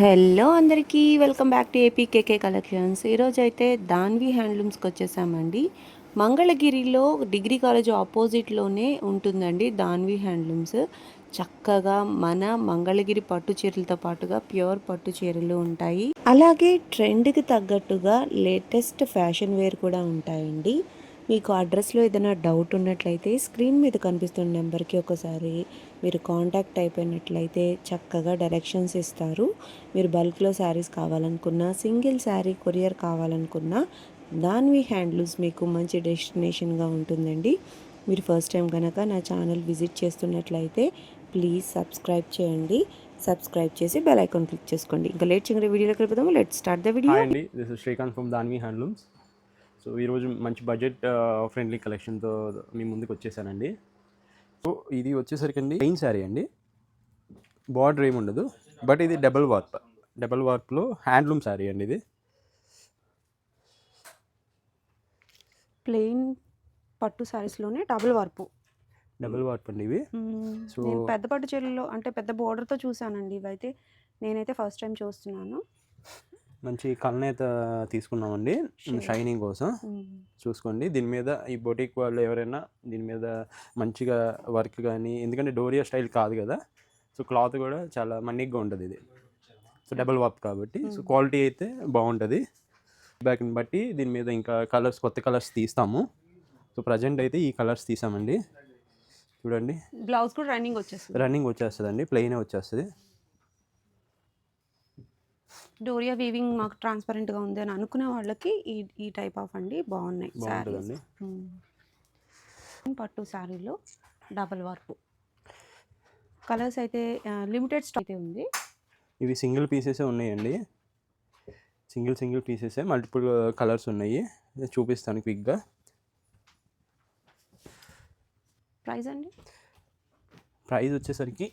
Hello అందరికీ welcome back to AP KK collections. ఈరోజు అయితే దాన్వి హ్యాండ్లూమ్స్కి వచ్చేసామండి. మంగళగిరిలో డిగ్రీ కాలేజ్ ఆపోజిట్లోనే ఉంటుందండి దాన్వి హ్యాండ్లూమ్స్. చక్కగా మన మంగళగిరి పట్టు చీరలతో పాటుగా ప్యూర్ పట్టు చీరలు ఉంటాయి. అలాగే ట్రెండ్కి తగ్గట్టుగా లేటెస్ట్ ఫ్యాషన్ వేర్ కూడా ఉంటాయండి. మీకు అడ్రస్లో ఏదైనా డౌట్ ఉన్నట్లయితే స్క్రీన్ మీద కనిపిస్తున్న నెంబర్కి ఒకసారి మీరు కాంటాక్ట్ అయిపోయినట్లయితే చక్కగా డైరెక్షన్స్ ఇస్తారు. మీరు బల్క్లో శారీస్ కావాలనుకున్నా సింగిల్ శారీ కొరియర్ కావాలనుకున్నా దాన్వి హ్యాండ్లూమ్స్ మీకు మంచి డెస్టినేషన్గా ఉంటుందండి. మీరు ఫస్ట్ టైం కనుక నా ఛానల్ విజిట్ చేస్తున్నట్లయితే ప్లీజ్ సబ్స్క్రైబ్ చేయండి. సబ్స్క్రైబ్ చేసి బెల్ ఐకాన్ క్లిక్ చేసుకోండి. ఇంకా లేట్ చేయకుండా వీడియోలోకి వెళ్ళిపోదాము. లెట్ స్టార్ట్ ద వీడియో అండి this Srikanth from Danvi handlooms so ఈరోజు మంచి బడ్జెట్ ఫ్రెండ్లీ కలెక్షన్తో మీ ముందుకు వచ్చేసానండి. సో ఇది వచ్చేసరికి అండి ప్లెయిన్ శారీ అండి. బార్డర్ ఏమి ఉండదు. బట్ ఇది డబల్ వార్ప్ డబల్ వార్ప్లో హ్యాండ్లూమ్ శారీ అండి ఇది. ప్లెయిన్ పట్టు శారీస్లోనే డబుల్ వార్పు డబల్ వార్ప్ అండి ఇవి. సో- నేను పెద్ద పట్టు చీరల్లో అంటే పెద్ద బోర్డర్తో చూసానండి ఇవైతే. నేనైతే ఫస్ట్ టైం చూస్తున్నాను. మంచి కల్నేత తీసుకున్నామండి. షైనింగ్ కోసం. చూసుకోండి. దీని మీద ఈ బొటిక్ వాళ్ళు ఎవరైనా దీని మీద మంచిగా వర్క్ కానీ ఎందుకంటే డోరియా స్టైల్ కాదు కదా. సో క్లాత్ కూడా చాలా మన్నిగ్గా ఉంటుంది ఇది. సో డబల్ వాప్ కాబట్టి. సో క్వాలిటీ అయితే బాగుంటుంది. బ్యాక్ని బట్టి దీని మీద ఇంకా కలర్స్ కొత్త కలర్స్ తీస్తాము. సో ప్రజెంట్ అయితే ఈ కలర్స్ తీసామండి. చూడండి. బ్లౌజ్ కూడా రన్నింగ్ వచ్చేస్తుంది. రన్నింగ్ వచ్చేస్తుందండి. ప్లెయినే వచ్చేస్తుంది. డోరియా వీవింగ్ మాకు ట్రాన్స్పరెంట్గా ఉంది అని అనుకునే వాళ్ళకి ఈ ఈ టైప్ ఆఫ్ అండి బాగున్నాయి శారీస్ పట్టు శారీలో డబల్ వార్పు కలర్స్ అయితే లిమిటెడ్ స్టాక్ అయితే ఉంది. ఇవి సింగిల్ పీసెసే ఉన్నాయండి. సింగిల్ సింగిల్ పీసెసే మల్టిపుల్ కలర్స్ ఉన్నాయి. నేను చూపిస్తాను క్విక్గా ప్రైస్ అండి? ప్రైస్ వచ్చేసరికి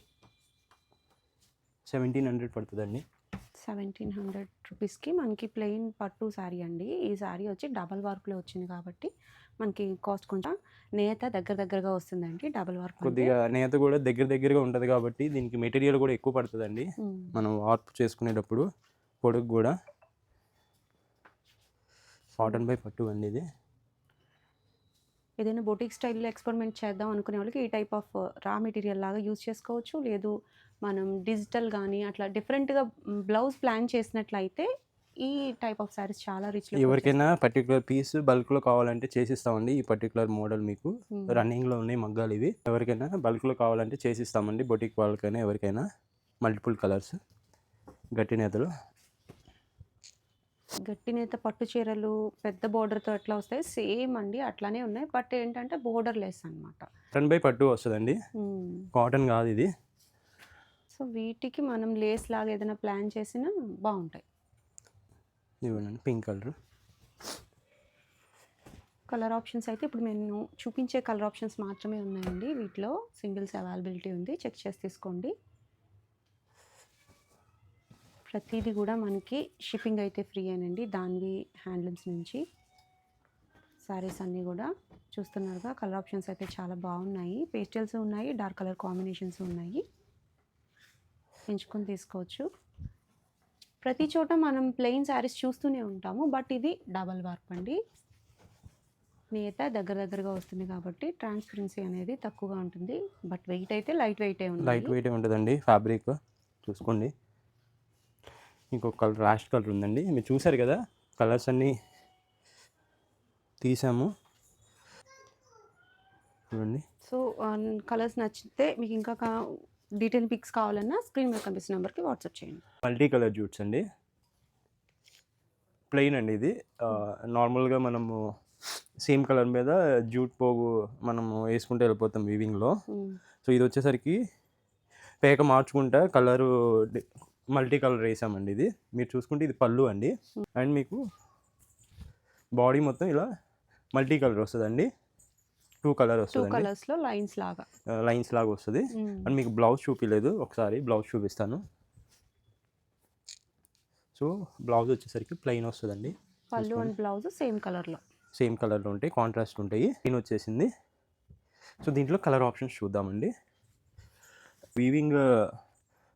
సెవెంటీన్ హండ్రెడ్ పడుతుందండి. సెవెంటీన్ హండ్రెడ్ రూపీస్కి మనకి ప్లెయిన్ పట్టు శారీ అండి. ఈ శారీ వచ్చి డబల్ వర్క్లో వచ్చింది కాబట్టి మనకి కాస్ట్ కొంచెం నేత దగ్గర దగ్గరగా వస్తుందండి డబల్ వర్క్ కొద్దిగా నేత కూడా దగ్గర దగ్గరగా ఉంటుంది కాబట్టి దీనికి మెటీరియల్ కూడా ఎక్కువ పడుతుందండి. మనం వార్ప్ చేసుకునేటప్పుడు పొడుగు కూడా కాటన్ బై పట్టు అండి ఇది. ఏదైనా బొటిక్ స్టైల్లో ఎక్స్పెరిమెంట్ చేద్దాం అనుకునే వాళ్ళకి ఈ టైప్ ఆఫ్ రా మెటీరియల్ లాగా యూజ్ చేసుకోవచ్చు. లేదు మనం డిజిటల్ కానీ అట్లా డిఫరెంట్గా బ్లౌజ్ ప్లాన్ చేసినట్లయితే ఈ టైప్ ఆఫ్ శారీస్ చాలా రిచ్ ఎవరికైనా పర్టికులర్ పీస్ బల్క్లో కావాలంటే చేసిస్తామండి. ఈ పర్టికులర్ మోడల్ మీకు రన్నింగ్లో ఉన్నాయి మగ్గాలు ఇవి. ఎవరికైనా బల్క్లో కావాలంటే చేసిస్తామండి. బొటిక్ వాళ్ళకైనా ఎవరికైనా మల్టిపుల్ కలర్స్ గట్టి నేతలు. గట్టి నేత పట్టు చీరలు పెద్ద బోర్డర్తో ఎట్లా వస్తాయి? సేమ్ అండి అట్లానే ఉన్నాయి. బట్ ఏంటంటే బోర్డర్ లెస్ అనమాట టన్ బై పట్టు వస్తుందండి. కాటన్ కాదు ఇది. సో వీటికి మనం లేస్ లాగా ఏదైనా ప్లాన్ చేసినా బాగుంటాయి. ఇవ్వండి పింక్ కలర్. కలర్ ఆప్షన్స్ అయితే ఇప్పుడు నేను చూపించే కలర్ ఆప్షన్స్ మాత్రమే ఉన్నాయండి. వీటిలో సింగిల్స్ అవైలబిలిటీ ఉంది. చెక్ చేసి తీసుకోండి. ప్రతిదీ కూడా మనకి షిప్పింగ్ అయితే ఫ్రీ అనండి దాన్వి హ్యాండ్లూమ్స్ నుంచి. శారీస్ అన్నీ కూడా చూస్తున్నారుగా. కలర్ ఆప్షన్స్ అయితే చాలా బాగున్నాయి. పేస్టల్స్ ఉన్నాయి. డార్క్ కలర్ కాంబినేషన్స్ ఉన్నాయి. ఎంచుకొని తీసుకోవచ్చు. ప్రతి చోట మనం ప్లెయిన్ శారీస్ చూస్తూనే ఉంటాము బట్ ఇది డబల్ వార్ప్ అండి. నేత దగ్గర దగ్గరగా వస్తుంది కాబట్టి ట్రాన్స్పరెన్సీ అనేది తక్కువగా ఉంటుంది బట్ వెయిట్ అయితే లైట్ వెయిటే ఉంది లైట్ వెయిట్ ఉంటుందండి ఫ్యాబ్రిక్ చూసుకోండి. ఇంకొక కలర్ లాస్ట్ కలర్ ఉందండి. మీరు చూసారు కదా కలర్స్ అన్నీ తీసాము. చూడండి. సో కలర్స్ నచ్చితే మీకు ఇంకా డీటెయిల్ పిక్స్ కావాలన్నా స్క్రీన్ మీద కనిపిస్తున్న నెంబర్కి వాట్సాప్ చేయండి. మల్టీ కలర్ జూట్స్ అండి. ప్లెయిన్ అండి ఇది. నార్మల్గా మనము సేమ్ కలర్ మీద జూట్ పోగు మనము వేసుకుంటూ వెళ్ళిపోతాం వీవింగ్లో. సో ఇది వచ్చేసరికి పేక మార్చుకుంటా కలరు మల్టీ కలర్ వేసామండి ఇది. మీరు చూసుకుంటే ఇది పళ్ళు అండి. అండ్ మీకు బాడీ మొత్తం ఇలా మల్టీ కలర్ వస్తుందండి. టూ కలర్ కలర్స్లో లైన్స్ లాగా. లైన్స్ లాగా వస్తుంది. అండ్ మీకు బ్లౌజ్ చూపించలేదు ఒకసారి బ్లౌజ్ చూపిస్తాను. సో బ్లౌజ్ వచ్చేసరికి ప్లెయిన్ వస్తుందండి. పళ్ళు అండ్ బ్లౌజ్ సేమ్ కలర్లో. సేమ్ కలర్లో ఉంటాయి కాంట్రాస్ట్ ఉంటాయి. ప్లెయిన్ వచ్చేసింది. సో దీంట్లో కలర్ ఆప్షన్స్ చూద్దామండి. వీవింగ్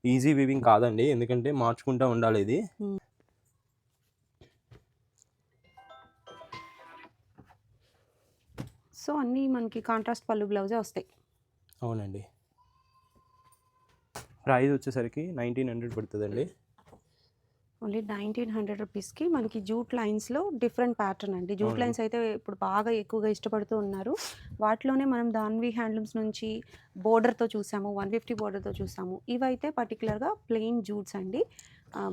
ఈజీ వీవింగ్ కాదండి. ఎందుకంటే మార్చుకుంటూ ఉండాలి ఇది. సో అన్నీ మనకి కాంట్రాస్ట్ పళ్ళు బ్లౌజే వస్తాయి. అవునండి. ప్రైస్ వచ్చేసరికి నైన్టీన్ హండ్రెడ్ పడుతుందండి. ఓన్లీ నైన్టీన్ హండ్రెడ్ రూపీస్కి మనకి జూట్ లైన్స్లో డిఫరెంట్ ప్యాటర్న్ అండి. జూట్. లైన్స్ అయితే ఇప్పుడు బాగా ఎక్కువగా ఇష్టపడుతూ ఉన్నారు. వాటిలోనే మనం దాన్వి హ్యాండ్లూమ్స్ నుంచి బోర్డర్తో చూసాము వన్ ఫిఫ్టీ బోర్డర్తో చూసాము. ఇవైతే పర్టికులర్గా ప్లెయిన్ జూట్స్ అండి.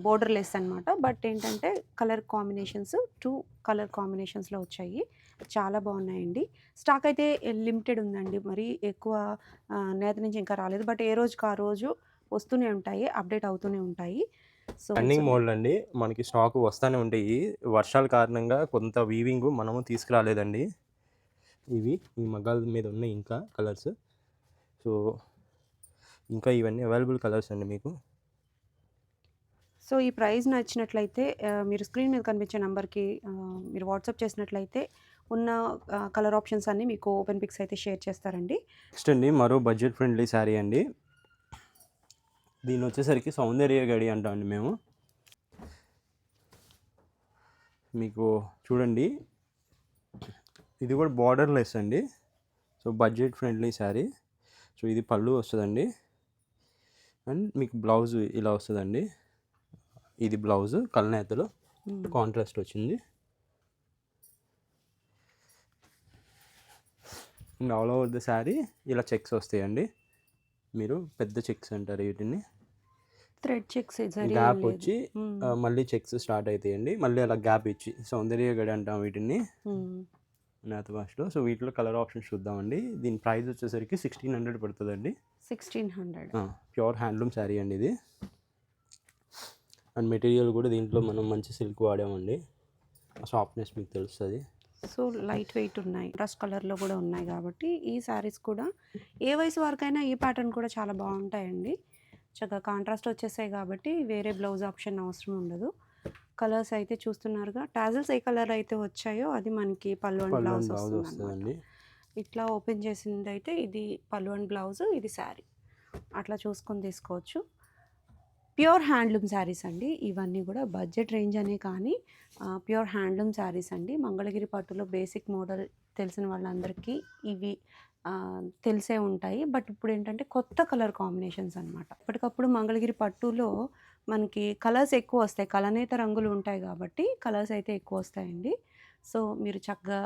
బోర్డర్ లెస్ అనమాట బట్ ఏంటంటే కలర్ కాంబినేషన్స్ టూ కలర్ కాంబినేషన్స్లో వచ్చాయి. చాలా బాగున్నాయండి. స్టాక్ అయితే లిమిటెడ్ ఉందండి. మరి ఎక్కువ నేత నుంచి ఇంకా రాలేదు. బట్ ఏ రోజుకి ఆ రోజు వస్తూనే ఉంటాయి. అప్డేట్ అవుతూనే ఉంటాయి. సో రన్నింగ్ మోడల్ అండి. మనకి స్టాక్ వస్తూనే ఉంటాయి. వర్షాల కారణంగా కొంత వీవింగ్ మనము తీసుకురాలేదండి. ఇవి ఈ మగ్గాల మీద ఉన్నాయి ఇంకా కలర్స్. సో ఇంకా ఇవన్నీ అవైలబుల్ కలర్స్ అండి మీకు. సో ఈ ప్రైస్ నచ్చినట్లయితే మీరు స్క్రీన్ మీద కనిపించే నెంబర్కి మీరు వాట్సాప్ చేసినట్లయితే ఉన్న కలర్ ఆప్షన్స్ అన్నీ మీకు ఓపెన్ పిక్స్ అయితే షేర్ చేస్తారండి. నెక్స్ట్ అండి మరో బడ్జెట్ ఫ్రెండ్లీ శారీ అండి. దీని వచ్చేసరికి సౌందర్య గడి అంటాం అండి మేము. మీకు చూడండి. ఇది కూడా బార్డర్ లెస్ అండి. So budget friendly sari. So ఇది పళ్ళు వస్తుందండి. అండ్ మీకు బ్లౌజ్ ఇలా వస్తుందండి. ఇది బ్లౌజ్ కల్నేతలో కాంట్రాస్ట్ వచ్చింది. And all over the sari ఇలా చెక్స్ వస్తాయండి. మీరు పెద్ద చెక్స్ అంటారు వీటిని. థ్రెడ్ చెక్స్ గ్యాప్ వచ్చి ఆ, మళ్ళీ చెక్స్ స్టార్ట్ అవుతాయండి మళ్ళీ అలా గ్యాప్ ఇచ్చి సౌందర్య గడి అంటాం వీటిని. నేత భాషలో సో వీటిలో కలర్ ఆప్షన్స్ చూద్దామండి. దీని ప్రైస్ వచ్చేసరికి సిక్స్టీన్ హండ్రెడ్ పడుతుందండి. Sixteen hundred pure handloom sari అండి ఇది. అండ్ మెటీరియల్ కూడా దీంట్లో మనం మంచి సిల్క్ వాడామండి. సాఫ్ట్నెస్ మీకు తెలుస్తుంది. సో లైట్ వెయిట్ ఉన్నాయి. రస్ట్ కలర్లో కూడా ఉన్నాయి కాబట్టి ఈ శారీస్ కూడా ఏ వయసు వరకైనా ఈ ప్యాటర్న్ కూడా చాలా బాగుంటాయండి. చక్కగా కాంట్రాస్ట్ వచ్చేసాయి కాబట్టి వేరే బ్లౌజ్ ఆప్షన్ అవసరం ఉండదు. కలర్స్ అయితే చూస్తున్నారుగా. టాజిల్స్ ఏ కలర్ అయితే వచ్చాయో అది మనకి పళ్ళు అండ్ బ్లౌజ్ వస్తుంది ఇట్లా ఓపెన్ చేసింది అయితే ఇది పళ్ళు అండ్ బ్లౌజ్ ఇది శారీ అట్లా చూసుకొని తీసుకోవచ్చు. ప్యూర్ హ్యాండ్లూమ్ శారీస్ అండి. ఇవన్నీ కూడా బడ్జెట్ రేంజ్ అనే కానీ ప్యూర్ హ్యాండ్లూమ్ శారీస్ అండి. మంగళగిరి పట్టులో బేసిక్ మోడల్ తెలిసిన వాళ్ళందరికీ ఇవి తెలిసే ఉంటాయి. బట్ ఇప్పుడు ఏంటంటే కొత్త కలర్ కాంబినేషన్స్ అనమాట ఇప్పటికప్పుడు మంగళగిరి పట్టులో మనకి కలర్స్ ఎక్కువ వస్తాయి. కలనేత రంగులు ఉంటాయి కాబట్టి కలర్స్ అయితే ఎక్కువ వస్తాయండి. సో మీరు చక్కగా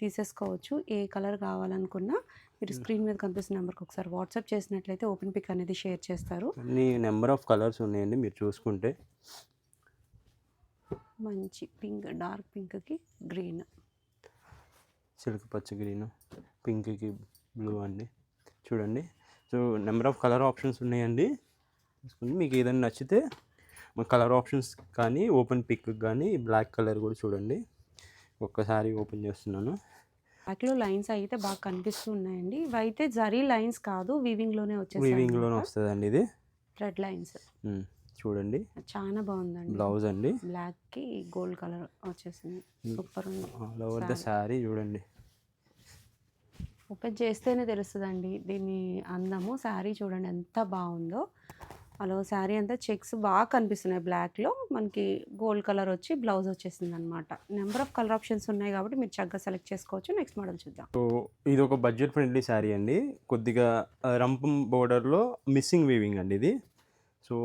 తీసేసుకోవచ్చు. ఏ కలర్ కావాలనుకున్నా మీరు స్క్రీన్ మీద కనిపిస్తున్న నెంబర్కి ఒకసారి వాట్సాప్ చేసినట్లయితే ఓపెన్ పిక్ అనేది షేర్ చేస్తారు. అన్ని నెంబర్ ఆఫ్ కలర్స్ ఉన్నాయండి మీరు చూసుకుంటే. మంచి పింక్ డార్క్ పింక్కి గ్రీన్. సిల్క్ పచ్చ గ్రీన్ పింక్కి బ్లూ అండి. చూడండి. So number of colour options ఉన్నాయండి. చూసుకుని మీకు ఏదైనా నచ్చితే మా కలర్ ఆప్షన్స్ కానీ ఓపెన్ పిక్ కానీ బ్లాక్ కలర్ కూడా చూడండి. ఒక్కసారి ఓపెన్ చేస్తున్నాను. బ్యాక్లో లైన్స్ అయితే బాగా కనిపిస్తూ ఉన్నాయండి ఇవి అయితే జరీ లైన్స్ కాదు వీవింగ్లోనే వీవింగ్లోనే వచ్చేసి వస్తుందండి ఇది. రెడ్ లైన్స్ చూడండి. చాలా బాగుందండి. బ్లౌజ్ అండి. బ్లాక్కి గోల్డ్ కలర్ వచ్చేసింది. సూపర్ ఉంది. ఆల్ ఓవర్ ద శారీ చూడండి. ఓపెన్ చేస్తేనే తెలుస్తుందండి దీని అందము. శారీ చూడండి ఎంత బాగుందో. అలా శారీ అంతా చెక్స్ బాగా కనిపిస్తున్నాయి బ్లాక్లో మనకి గోల్డ్ కలర్ వచ్చి బ్లౌజ్ వచ్చేసింది అనమాట నెంబర్ ఆఫ్ కలర్ ఆప్షన్స్ ఉన్నాయి కాబట్టి మీరు చక్కగా సెలెక్ట్ చేసుకోవచ్చు. నెక్స్ట్ మోడల్ చూద్దాం. సో ఇది ఒక బడ్జెట్ ఫ్రెండ్లీ శారీ అండి. కొద్దిగా రంపం బోర్డర్లో మిస్సింగ్ వీవింగ్ అండి ఇది. సో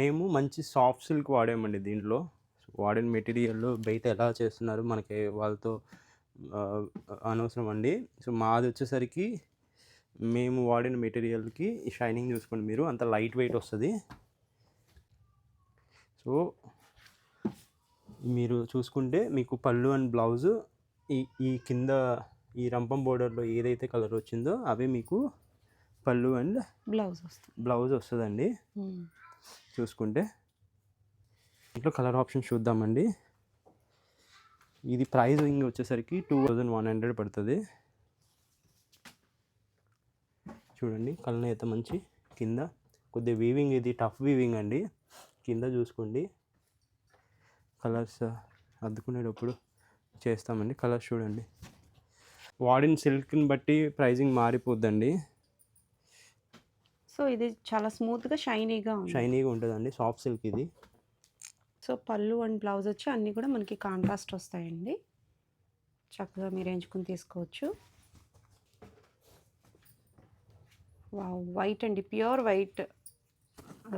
మేము మంచి సాఫ్ట్ సిల్క్ వాడామండి దీంట్లో. వాడిన మెటీరియల్ బయట ఎలా చేస్తున్నారు మనకి వాళ్ళతో అనవసరం అండి. సో మాది వచ్చేసరికి మేము వాడిన మెటీరియల్కి షైనింగ్ చూసుకోండి మీరు అంత లైట్ వెయిట్ వస్తుంది. సో మీరు చూసుకుంటే మీకు పళ్ళు అండ్ బ్లౌజ్ ఈ ఈ కింద ఈ రంపం బోర్డర్లో ఏదైతే కలర్ వచ్చిందో అవే మీకు పళ్ళు అండ్ బ్లౌజ్ వస్తుంది. బ్లౌజ్ వస్తుందండి. చూసుకుంటే ఇంట్లో కలర్ ఆప్షన్ చూద్దామండి. ఇది ప్రైస్ ఇంక వచ్చేసరికి టూ థౌజండ్ వన్ హండ్రెడ్ పడుతుంది. చూడండి అయితే మంచి కింద. కొద్దిగా వీవింగ్ ఇది టఫ్ వీవింగ్ అండి. కింద చూసుకోండి. కలర్స్ అద్దుకునేటప్పుడు చేస్తామండి కలర్స్ చూడండి. వాడిన సిల్క్ని బట్టి ప్రైజింగ్ మారిపోద్దండి. సో ఇది చాలా స్మూత్గా షైనీగా షైనీగా ఉంటుందండి సాఫ్ట్ సిల్క్ ఇది. సో పళ్ళు అండ్ బ్లౌజ్ వచ్చి అన్నీ కూడా మనకి కాంట్రాస్ట్ వస్తాయండి. చక్కగా మీరు ఎంచుకుని తీసుకోవచ్చు. వావ్ వైట్ అండి. ప్యూర్ వైట్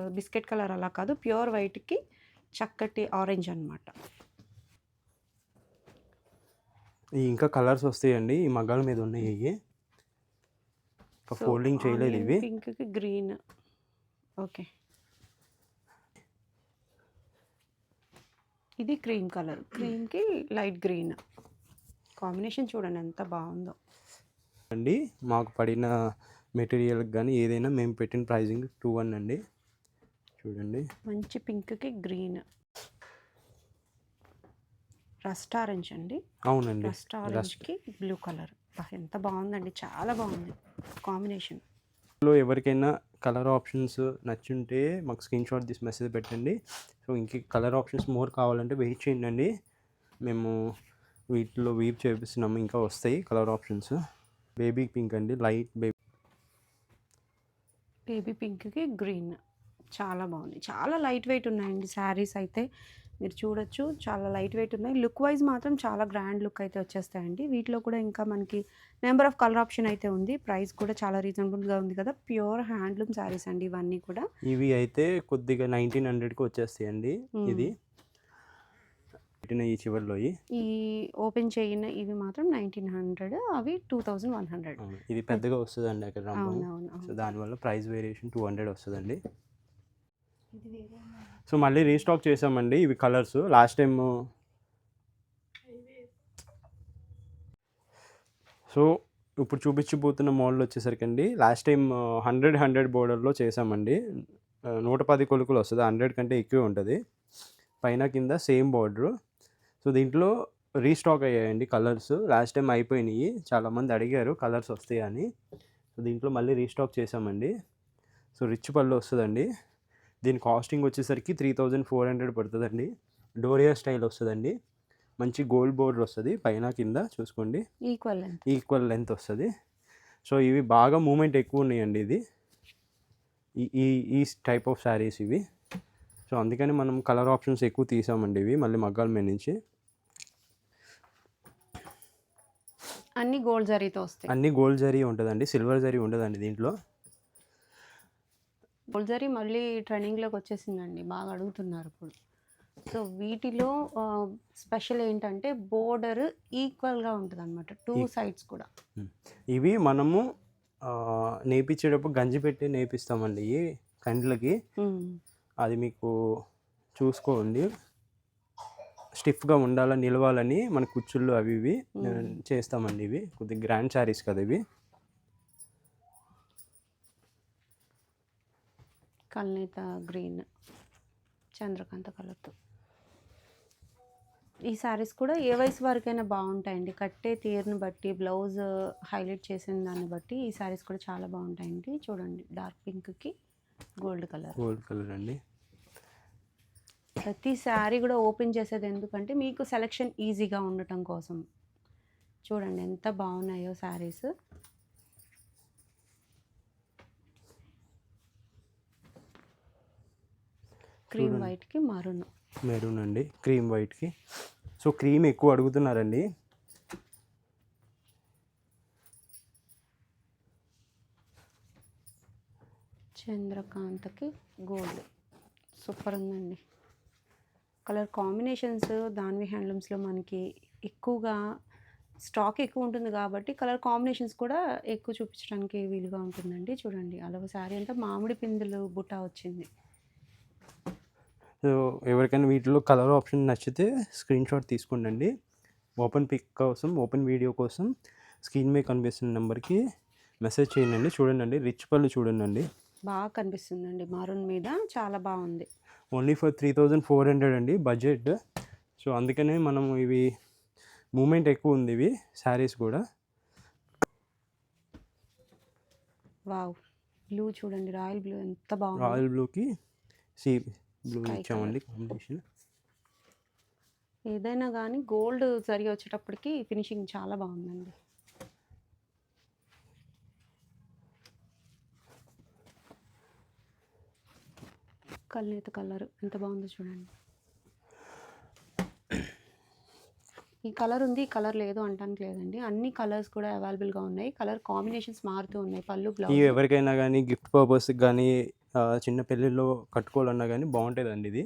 బిస్కెట్ కలర్ అలా కాదు. ప్యూర్ వైట్కి చక్కటి ఆరెంజ్ అన్నమాట. ఈ ఇంకా కలర్స్ వస్తాయండి. ఈ మగ్గాల మీద ఉన్నాయి ఫోల్డింగ్ చేయలేదు ఇవి. పింక్కి గ్రీన్. ఓకే. ఇది క్రీమ్ కలర్. క్రీమ్కి లైట్ గ్రీన్. కాంబినేషన్ చూడండి ఎంత బాగుందో. అండి మాకు పడిన మెటీరియల్కి కానీ ఏదైనా మేము పెట్టిన ప్రైజింగ్ టూ వన్ అండి. చూడండి. మంచి పింక్కి గ్రీన్. రస్ట్ ఆరెంజ్ అండి. అవునండి. రస్ట్ ఆరెంజ్కి బ్లూ కలర్. ఎంత బాగుందండి. చాలా బాగుంది కాంబినేషన్. లో ఎవరికైనా కలర్ ఆప్షన్స్ నచ్చుంటే మాకు స్క్రీన్ షాట్ తీసి మెసేజ్ పెట్టండి. సో ఇంక కలర్ ఆప్షన్స్ మోర్ కావాలంటే వెయిట్ చేయండి మేము వీటిలో వీప్ చేపిస్తున్నాము. ఇంకా వస్తాయి కలర్ ఆప్షన్స్. బేబీ పింక్ అండి. Light baby. బేబీ పింక్కి గ్రీన్. చాలా బాగుంది. చాలా లైట్ వెయిట్ ఉన్నాయండి శారీస్ అయితే. మీరు చూడొచ్చు చాలా లైట్ వెయిట్ ఉన్నాయి. లుక్ వైజ్ మాత్రం చాలా గ్రాండ్ లుక్ అయితే వచ్చేస్తాయండి. వీటిలో కూడా ఇంకా మనకి నెంబర్ ఆఫ్ కలర్ ఆప్షన్ అయితే ఉంది. ప్రైస్ కూడా చాలా రీజనబుల్గా ఉంది కదా. ప్యూర్ హ్యాండ్లూమ్ శారీస్ అండి ఇవన్నీ కూడా. ఇవి అయితే కొద్దిగా నైన్టీన్ హండ్రెడ్కి వచ్చేస్తాయండి. ఇది పెట్టిన ఈ చివరిలో. ఈ? ఓపెన్ చేయని ఇవి మాత్రం నైన్టీన్ హండ్రెడ్ అవి టూ థౌజండ్ వన్ హండ్రెడ్. ఇది పెద్దగా వస్తుందండి అక్కడ రంపం అవునవును సో దానివల్ల ప్రైస్ వేరియేషన్ టూ హండ్రెడ్ వస్తుందండి. సో మళ్ళీ రీస్టాక్ చేసామండి ఇవి కలర్స్. లాస్ట్ టైం సో ఇప్పుడు చూపించబోతున్న మోడల్ వచ్చేసరికి అండి లాస్ట్ టైం హండ్రెడ్ హండ్రెడ్ బోర్డర్లో చేసామండి. నూట పది కొలుకులు వస్తుంది హండ్రెడ్ కంటే ఎక్కువ ఉంటుంది. పైన కింద సేమ్ బార్డర్. సో దీంట్లో రీస్టాక్ అయ్యాయండి కలర్స్. లాస్ట్ టైం అయిపోయినాయి. చాలామంది అడిగారు కలర్స్ వస్తాయని. సో దీంట్లో మళ్ళీ రీస్టాక్ చేసామండి సో రిచ్ పళ్ళు వస్తుందండి. దీని కాస్టింగ్ వచ్చేసరికి త్రీ థౌజండ్ ఫోర్ హండ్రెడ్ పడుతుందండి. డోరియా స్టైల్ వస్తుందండి. మంచి గోల్డ్ బోర్డర్ వస్తుంది పైన కింద చూసుకోండి. ఈక్వల్ ఈక్వల్ లెంత్ వస్తుంది. సో ఇవి బాగా మూమెంట్ ఎక్కువ ఉన్నాయండి ఇది. ఈ ఈ ఈ టైప్ ఆఫ్ శారీస్ ఇవి. సో అందుకని మనం కలర్ ఆప్షన్స్ ఎక్కువ తీసామండి ఇవి మళ్ళీ మగ్గాల మీద నుంచి. అన్ని గోల్డ్ జరీతో వస్తాయి. అన్ని గోల్డ్ జరీ ఉంటుందండి సిల్వర్ జరీ ఉండదండి దీంట్లో. గోల్డ్ జరీ మళ్ళీ ట్రెండింగ్లోకి వచ్చేసిందండి బాగా అడుగుతున్నారు ఇప్పుడు. సో వీటిలో స్పెషల్ ఏంటంటే బోర్డర్ ఈక్వల్గా ఉంటుంది అనమాట టూ సైడ్స్ కూడా. ఇవి మనము ఆ, నేర్పించేటప్పుడు గంజి పెట్టి నేర్పిస్తామండి ఈ కండ్లకి. అది మీకు చూసుకోండి. స్టిఫ్గా ఉండాలని నిలవాలని మన కుచ్చుళ్ళు అవి ఇవి చేస్తామండి ఇవి. కొద్దిగా గ్రాండ్ శారీస్ కదా ఇవి. కల్నేత గ్రీన్ చంద్రకాంత కలర్తో. ఈ శారీస్ కూడా ఏ వయసు వరకైనా బాగుంటాయండి. కట్టే తీరుని బట్టి బ్లౌజ్ హైలైట్ చేసిన దాన్ని బట్టి ఈ శారీస్ కూడా చాలా బాగుంటాయండి. చూడండి డార్క్ పింక్కి గోల్డ్ కలర్ గోల్డ్ కలర్ అండి. ప్రతి శారీ కూడా ఓపెన్ చేసేది ఎందుకంటే మీకు సెలెక్షన్ ఈజీగా ఉండటం కోసం. చూడండి ఎంత బాగున్నాయో శారీస్. క్రీమ్ వైట్కి మరూన్. మెరూన్ అండి క్రీమ్ వైట్కి. సో క్రీమ్ ఎక్కువ అడుగుతున్నారండి. చంద్రకాంతకి గోల్డ్. సూపర్ ఉందండి. కలర్ కాంబినేషన్స్ దాన్వి హ్యాండ్లూమ్స్లో మనకి ఎక్కువగా స్టాక్ ఎక్కువ ఉంటుంది కాబట్టి కలర్ కాంబినేషన్స్ కూడా ఎక్కువ చూపించడానికి వీలుగా ఉంటుందండి. చూడండి అలాగ శారీ అంతా మామిడి పిందులు బుట్ట వచ్చింది. సో ఎవరికైనా వీటిలో కలర్ ఆప్షన్ నచ్చితే స్క్రీన్ షాట్ తీసుకోండి ఓపెన్ పిక్ కోసం ఓపెన్ వీడియో కోసం స్క్రీన్ మీద కనిపిస్తున్న నెంబర్కి మెసేజ్ చేయండి. చూడండి రిచ్ పళ్ళు చూడండి బాగా కనిపిస్తుందండి. మారూన్ మీద చాలా బాగుంది. Only for three thousand four hundred అండి బడ్జెట్. సో అందుకనే మనం ఇవి మూమెంట్ ఎక్కువ ఉంది ఇవి శారీస్ కూడా. వావ్. బ్లూ చూడండి రాయల్ బ్లూ ఎంత బాగుంది. రాయల్ బ్లూకి సీ బ్లూ ఇచ్చామండి కాంబినేషన్. ఏదైనా కానీ గోల్డ్ సరి వచ్చేటప్పటికి ఫినిషింగ్ చాలా బాగుందండి. కల్నేత కలర్. ఎంత బాగుందో చూడండి. ఈ కలర్ ఉంది ఈ కలర్ లేదు అంటానికి లేదండి. అన్ని కలర్స్ కూడా అవైలబుల్గా ఉన్నాయి. కలర్ కాంబినేషన్స్ మారుతూ ఉన్నాయి. పళ్ళు బ్లౌజ్. ఎవరికైనా కానీ గిఫ్ట్ పర్పస్కి కానీ చిన్న పెళ్ళిళ్ళలో కట్టుకోవాలన్నా కానీ బాగుంటుందండి ఇది.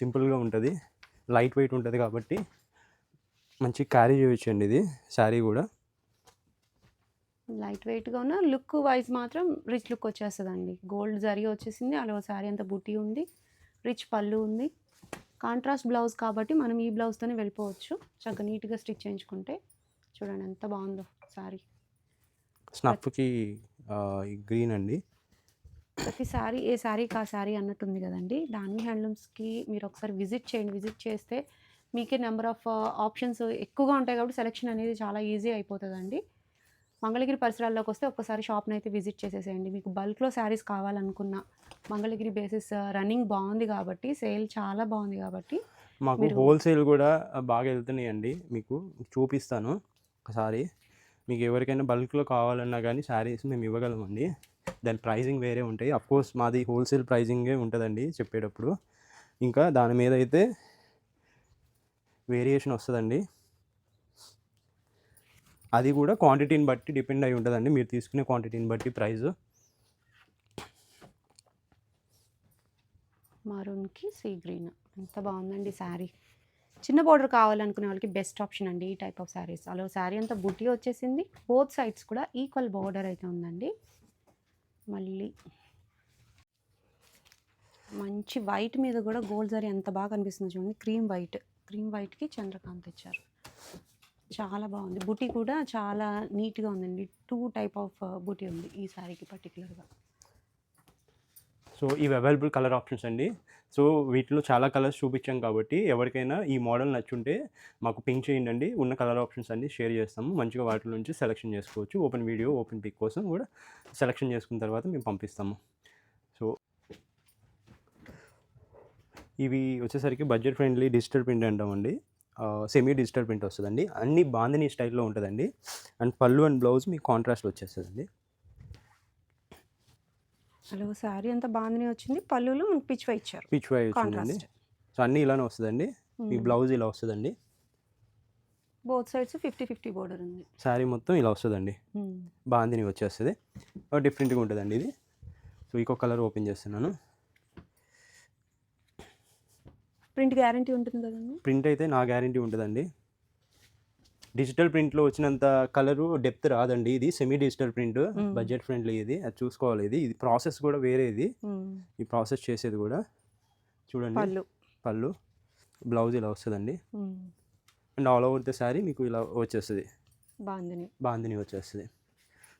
సింపుల్గా ఉంటుంది. లైట్ వెయిట్ ఉంటుంది కాబట్టి మంచి క్యారీ చేయొచ్చండి ఇది శారీ కూడా. లైట్ వెయిట్గా ఉన్న లుక్ వైజ్ మాత్రం రిచ్ లుక్ వచ్చేస్తుందండి. గోల్డ్ జరీ వచ్చేసింది అలా శారీ అంతా బుట్టి ఉంది రిచ్ పళ్ళు ఉంది. కాంట్రాస్ట్ బ్లౌజ్ కాబట్టి మనం ఈ బ్లౌజ్తోనే వెళ్ళిపోవచ్చు. చక్కగా నీట్గా స్టిచ్ చేయించుకుంటే చూడండి ఎంత బాగుందో శారీ. స్నఫ్కి గ్రీన్ అండి. ప్రతి శారీ ఏ శారీకి ఆ శారీ అన్నట్టుంది కదండి. దాని హ్యాండ్లూమ్స్కి మీరు ఒకసారి విజిట్ చేయండి. విజిట్ చేస్తే మీకే నెంబర్ ఆఫ్ ఆప్షన్స్ ఎక్కువగా ఉంటాయి కాబట్టి సెలెక్షన్ అనేది చాలా ఈజీ అయిపోతుందండి. మంగళగిరి పరిసరాల్లోకి వస్తే ఒక్కసారి షాప్ని అయితే విజిట్ చేసేసేయండి. మీకు బల్క్లో శారీస్ కావాలనుకున్నా మంగళగిరి బేసిస్ రన్నింగ్ బాగుంది కాబట్టి సేల్ చాలా బాగుంది కాబట్టి మాకు హోల్సేల్ కూడా బాగా వెళ్తున్నాయండి మీకు చూపిస్తాను ఒకసారి. మీకు ఎవరికైనా బల్క్లో కావాలన్నా కానీ శారీస్ మేము ఇవ్వగలమండి. దాని ప్రైజింగ్ వేరే ఉంటాయి. కోర్స్ మాది హోల్సేల్ ప్రైజింగే ఉంటుందండి చెప్పేటప్పుడు. ఇంకా దాని మీద అయితే వేరియేషన్ వస్తుందండి. అది కూడా క్వాంటిటీని బట్టి డిపెండ్ అయి ఉంటుందండి. మీరు తీసుకునే క్వాంటిటీని బట్టి ప్రైస్ మరూన్కి సీ గ్రీన్ ఎంత బాగుందండి శారీ చిన్న బార్డర్ కావాలనుకునే వాళ్ళకి బెస్ట్ ఆప్షన్ అండి ఈ టైప్ ఆఫ్ శారీస్ అలా శారీ అంతా బుట్టి వచ్చేసింది. బోత్ సైడ్స్ కూడా ఈక్వల్ బార్డర్ అయితే ఉందండి. మళ్ళీ మంచి వైట్ మీద కూడా గోల్డ్ జరీ ఎంత బాగా కనిపిస్తుంది చూడండి. క్రీమ్ వైట్ క్రీమ్ వైట్కి చంద్రకాంత్ ఇచ్చారు. చాలా బాగుంది. బుటీ కూడా చాలా నీట్గా ఉందండి. టూ టైప్ ఆఫ్ బుటీ ఉంది ఈ శారీకి పర్టికులర్గా సో ఇవి అవైలబుల్ కలర్ ఆప్షన్స్ అండి. సో వీటిలో చాలా కలర్స్ చూపించాం కాబట్టి ఎవరికైనా ఈ మోడల్ నచ్చుంటే మాకు పింక్ చేయండి అండి. ఉన్న కలర్ ఆప్షన్స్ అన్ని షేర్ చేస్తాము. మంచిగా వాటి నుంచి సెలెక్షన్ చేసుకోవచ్చు. ఓపెన్ వీడియో ఓపెన్ పిక్ కోసం కూడా సెలెక్షన్ చేసుకున్న తర్వాత మేము పంపిస్తాము. సో ఇవి వచ్చేసరికి బడ్జెట్ ఫ్రెండ్లీ డిజిటల్ ప్రింట్ అంటామండి. సెమీ డిజిటల్ ప్రింట్ వస్తుందండి. అన్ని బాందిని స్టైల్లో ఉంటుందండి. అండ్ పళ్ళు అండ్ బ్లౌజ్ మీకు కాంట్రాస్ట్ వచ్చేస్తుందండి. అలా శారీ అంతా బాగానే వచ్చింది. పళ్ళులో పిచ్వా ఇచ్చారు. పిచ్ వై వచ్చిందండి. సో అన్నీ ఇలానే వస్తుందండి. మీ బ్లౌజ్ ఇలా వస్తుందండి. Both sides fifty fifty border ఉంది. శారీ మొత్తం ఇలా వస్తుందండి. బాందిని వచ్చేస్తుంది. డిఫరెంట్గా ఉంటుందండి ఇది. సో ఇంకో కలర్ ఓపెన్ చేస్తున్నాను. ప్రింట్ గ్యారంటీ ఉంటుంది కదండి? ప్రింట్ అయితే నా గ్యారంటీ ఉంటుందండి. డిజిటల్ ప్రింట్లో వచ్చినంత కలరు డెప్త్ రాదండి ఇది. Semi digital print. Budget friendly ఇది. అది చూసుకోవాలి ఇది. ఇది ప్రాసెస్ కూడా వేరే ఇది. ఈ ప్రాసెస్ చేసేది కూడా. చూడండి. పళ్ళు. పళ్ళు. బ్లౌజ్ ఇలా వస్తుందండి. And all over the sari మీకు ఇలా వచ్చేస్తుంది. బాగుంది బాందిని వచ్చేస్తుంది.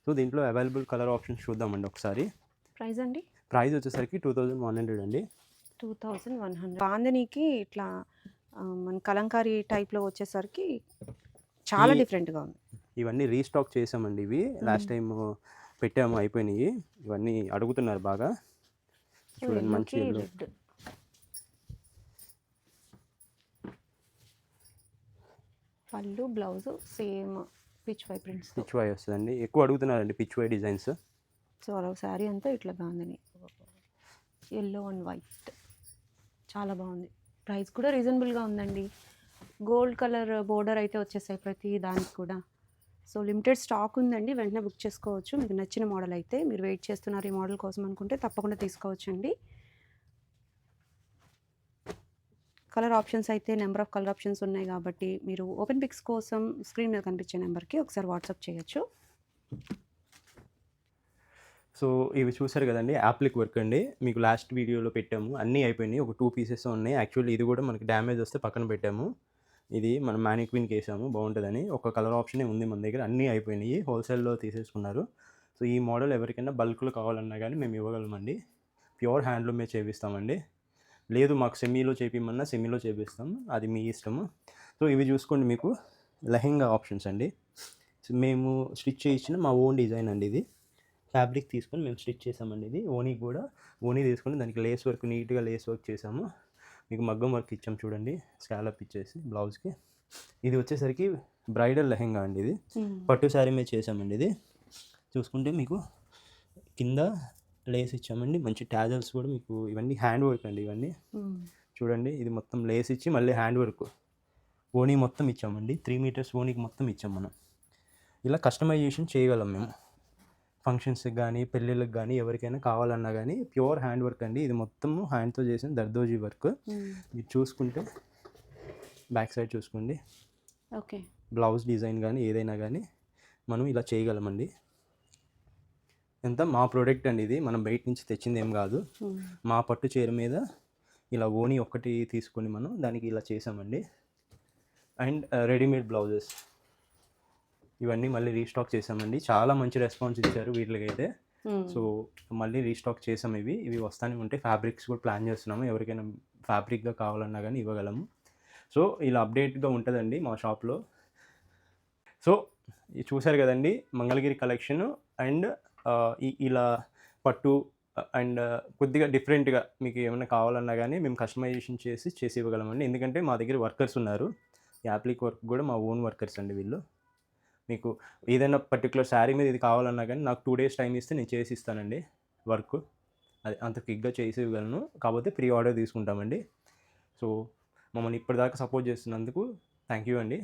సో దీంట్లో అవైలబుల్ కలర్ ఆప్షన్స్ చూద్దామండి ఒకసారి. ప్రైస్ అండి? ప్రైస్ వచ్చేసరికి టూ థౌజండ్ వన్ హండ్రెడ్ అండి. టూ థౌజండ్ వన్ హండ్రెడ్ బాందనీకి ఇట్లా మన కలంకారీ టైప్లో వచ్చేసరికి చాలా డిఫరెంట్గా ఉంది. ఇవన్నీ రీస్టాక్ చేసామండి ఇవి. లాస్ట్ టైం పెట్టాము అయిపోయినాయి. ఇవన్నీ అడుగుతున్నారు బాగా. చూడండి మంచి పళ్ళు blouse same pitch wise prints pitch wise వస్తుందండి. ఎక్కువ అడుగుతున్నారండి పిచ్ వై డిజైన్స్. సో అలా శారీ అంతా ఇట్లా బాగుందని ఎల్లో అండ్ వైట్ చాలా బాగుంది. ప్రైస్ కూడా రీజనబుల్గా ఉందండి. గోల్డ్ కలర్ బోర్డర్ అయితే వచ్చేసాయి ప్రతి దానికి కూడా. సో లిమిటెడ్ స్టాక్ ఉందండి. వెంటనే బుక్ చేసుకోవచ్చు. మీకు నచ్చిన మోడల్ అయితే మీరు వెయిట్ చేస్తున్నారు ఈ మోడల్ కోసం అనుకుంటే తప్పకుండా తీసుకోవచ్చండి. కలర్ ఆప్షన్స్ అయితే నెంబర్ ఆఫ్ కలర్ ఆప్షన్స్ ఉన్నాయి కాబట్టి మీరు ఓపెన్ పిక్స్ కోసం స్క్రీన్ మీద కనిపించే నెంబర్కి ఒకసారి వాట్సాప్ చేయొచ్చు. సో ఇవి చూసారు కదండి యాప్లిక్ వర్క్ అండి. మీకు లాస్ట్ వీడియోలో పెట్టాము. అన్నీ అయిపోయినాయి. ఒక టూ పీసెస్ ఉన్నాయి. యాక్చువల్లీ ఇది కూడా మనకి డ్యామేజ్ వస్తే పక్కన పెట్టాము. ఇది మనం మ్యానిక్విన్కి వేసాము బాగుంటుందని. ఒక కలర్ ఆప్షనే ఉంది మన దగ్గర. అన్నీ అయిపోయినాయి. హోల్సేల్లో తీసేసుకున్నారు. సో ఈ మోడల్ ఎవరికైనా బల్క్లో కావాలన్నా కానీ మేము ఇవ్వగలమండి. ప్యూర్ హ్యాండ్లూమే చేపిస్తామండి. లేదు మాకు సెమీలో చేపిమన్నా సెమీలో చేపిస్తాం. అది మీ ఇష్టము. సో ఇవి చూసుకోండి మీకు. లెహెంగా ఆప్షన్స్ అండి. సో మేము స్టిచ్ చేయించిన మా ఓన్ డిజైన్ అండి ఇది. ఫ్యాబ్రిక్ తీసుకొని మేము స్టిచ్ చేసామండి ఇది. ఓనీ కూడా. ఓనీ తీసుకొని దానికి లేస్ వర్క్ నీట్గా లేస్ వర్క్ చేసాము. మీకు మగ్గం వర్క్ ఇచ్చాం చూడండి. స్కాలప్ ఇచ్చేసి బ్లౌజ్కి. ఇది వచ్చేసరికి బ్రైడల్ లెహెంగా అండి ఇది. పట్టు శారీ మీద చేసామండి ఇది. చూసుకుంటే మీకు కింద లేస్ ఇచ్చామండి. మంచి ట్యాజల్స్ కూడా మీకు ఇవన్నీ హ్యాండ్ వర్క్ అండి ఇవన్నీ. చూడండి ఇది మొత్తం లేస్ ఇచ్చి మళ్ళీ హ్యాండ్ వర్క్. ఓనీ మొత్తం ఇచ్చామండి. త్రీ మీటర్స్ ఓనీకి మొత్తం ఇచ్చాం మనం. ఇలా కస్టమైజేషన్ చేయగలం మేము. ఫంక్షన్స్కి కానీ పెళ్ళిళ్ళకి కానీ ఎవరికైనా కావాలన్నా కానీ ప్యూర్ హ్యాండ్ వర్క్ అండి. ఇది మొత్తం హ్యాండ్తో చేసిన దర్దోజీ వర్క్. మీరు చూసుకుంటే బ్యాక్ సైడ్ చూసుకోండి. ఓకే. బ్లౌజ్ డిజైన్ కానీ ఏదైనా కానీ మనం ఇలా చేయగలమండి. ఎంత మా ప్రోడక్ట్ అండి ఇది. మనం బయట నుంచి తెచ్చింది ఏం కాదు. మా పట్టు చీర మీద ఇలా ఓని ఒక్కటి తీసుకొని మనం దానికి ఇలా చేసామండి. అండ్ రెడీమేడ్ బ్లౌజెస్ ఇవన్నీ మళ్ళీ రీస్టాక్ చేసామండి చాలా మంచి రెస్పాన్స్ ఇచ్చారు వీటికైతే సో మళ్ళీ రీస్టాక్ చేసాం ఇవి. ఇవి వస్తానే ఉంటే ఫ్యాబ్రిక్స్ కూడా ప్లాన్ చేస్తున్నాము. ఎవరికైనా ఫ్యాబ్రిక్గా కావాలన్నా కానీ ఇవ్వగలము. సో ఇలా అప్డేట్గా ఉంటుందండి మా షాప్లో. సో చూశారు కదండి మంగళగిరి కలెక్షన్ అండ్ ఇలా పట్టు అండ్ కొద్దిగా డిఫరెంట్గా మీకు ఏమైనా కావాలన్నా కానీ మేము కస్టమైజేషన్ చేసి చేసి ఇవ్వగలమండి. ఎందుకంటే మా దగ్గర వర్కర్స్ ఉన్నారు. యాప్లిక్ వర్క్ కూడా మా ఓన్ వర్కర్స్ అండి వీళ్ళు. మీకు ఏదైనా పర్టికులర్ శారీ మీద ఇది కావాలన్నా కానీ నాకు టూ డేస్ టైం ఇస్తే నేను చేసి ఇస్తానండి వర్క్ అది అంత క్విక్గా చేసి ఇవ్వగలను కాకపోతే ప్రీ ఆర్డర్ తీసుకుంటామండి. సో మమ్మల్ని ఇప్పటిదాకా సపోర్ట్ చేస్తున్నందుకు థ్యాంక్ యూ అండి.